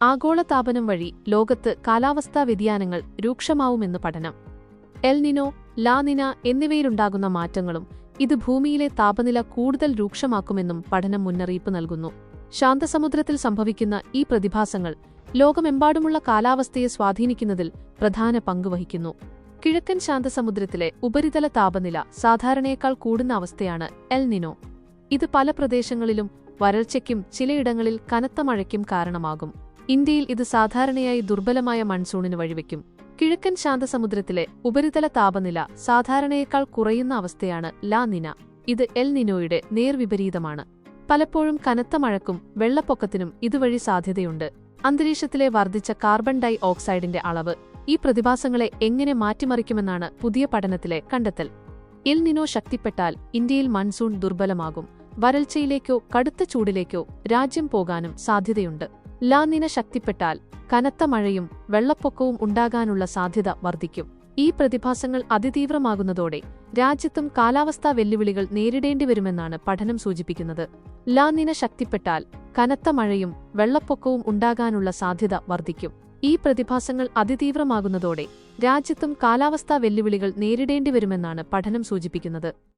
ആഗോളതാപനം വഴി ലോകത്ത് കാലാവസ്ഥാ വ്യതിയാനങ്ങൾ രൂക്ഷമാവുമെന്ന് പഠനം. എൽനിനോ ലാനിന എന്നിവയിലുണ്ടാകുന്ന മാറ്റങ്ങളും ഇത് ഭൂമിയിലെ താപനില കൂടുതൽ രൂക്ഷമാക്കുമെന്നും പഠനം മുന്നറിയിപ്പ് നൽകുന്നു. ശാന്തസമുദ്രത്തിൽ സംഭവിക്കുന്ന ഈ പ്രതിഭാസങ്ങൾ ലോകമെമ്പാടുമുള്ള കാലാവസ്ഥയെ സ്വാധീനിക്കുന്നതിൽ പ്രധാന പങ്കുവഹിക്കുന്നു കിഴക്കൻ ശാന്തസമുദ്രത്തിലെ ഉപരിതല താപനില സാധാരണയേക്കാൾ കൂടുന്ന അവസ്ഥയാണ് എൽനിനോ ഇത് പല പ്രദേശങ്ങളിലും വരൾച്ചയ്ക്കും ചിലയിടങ്ങളിൽ കനത്ത മഴയ്ക്കും കാരണമാകും. ഇന്ത്യയിൽ ഇത് സാധാരണയായി ദുർബലമായ മൺസൂണിന് വഴിവെക്കും. കിഴക്കൻ ശാന്തസമുദ്രത്തിലെ ഉപരിതല താപനില സാധാരണയേക്കാൾ കുറയുന്ന അവസ്ഥയാണ് ലാ നിന. ഇത് എൽ നിനോയുടെ നേർവിപരീതമാണ്. പലപ്പോഴും കനത്ത മഴക്കും വെള്ളപ്പൊക്കത്തിനും ഇതുവഴി സാധ്യതയുണ്ട്. അന്തരീക്ഷത്തിലെ വർദ്ധിച്ച കാർബൺ ഡൈ ഓക്സൈഡിന്റെ അളവ് ഈ പ്രതിഭാസങ്ങളെ എങ്ങനെ മാറ്റിമറിക്കുമെന്നാണ് പുതിയ പഠനത്തിലെ കണ്ടെത്തൽ. എൽ നിനോ ശക്തിപ്പെട്ടാൽ ഇന്ത്യയിൽ മൺസൂൺ ദുർബലമാകും. വരൾച്ചയിലേക്കോ കടുത്ത ചൂടിലേക്കോ രാജ്യം പോകാനും സാധ്യതയുണ്ട്. ലാനിന ശക്തിപ്പെട്ടാൽ കനത്ത മഴയും വെള്ളപ്പൊക്കവും ഉണ്ടാകാനുള്ള സാധ്യത വർദ്ധിക്കും. ഈ പ്രതിഭാസങ്ങൾ അതിതീവ്രമാകുന്നതോടെ രാജ്യത്തും കാലാവസ്ഥാ വെല്ലുവിളികൾ നേരിടേണ്ടി വരുമെന്നാണ് പഠനം സൂചിപ്പിക്കുന്നത്. ലാനിന ശക്തിപ്പെട്ടാൽ കനത്ത മഴയും വെള്ളപ്പൊക്കവും ഉണ്ടാകാനുള്ള സാധ്യത വർദ്ധിക്കും. ഈ പ്രതിഭാസങ്ങൾ അതിതീവ്രമാകുന്നതോടെ രാജ്യത്തും കാലാവസ്ഥാ വെല്ലുവിളികൾ നേരിടേണ്ടി വരുമെന്നാണ് പഠനം സൂചിപ്പിക്കുന്നത്.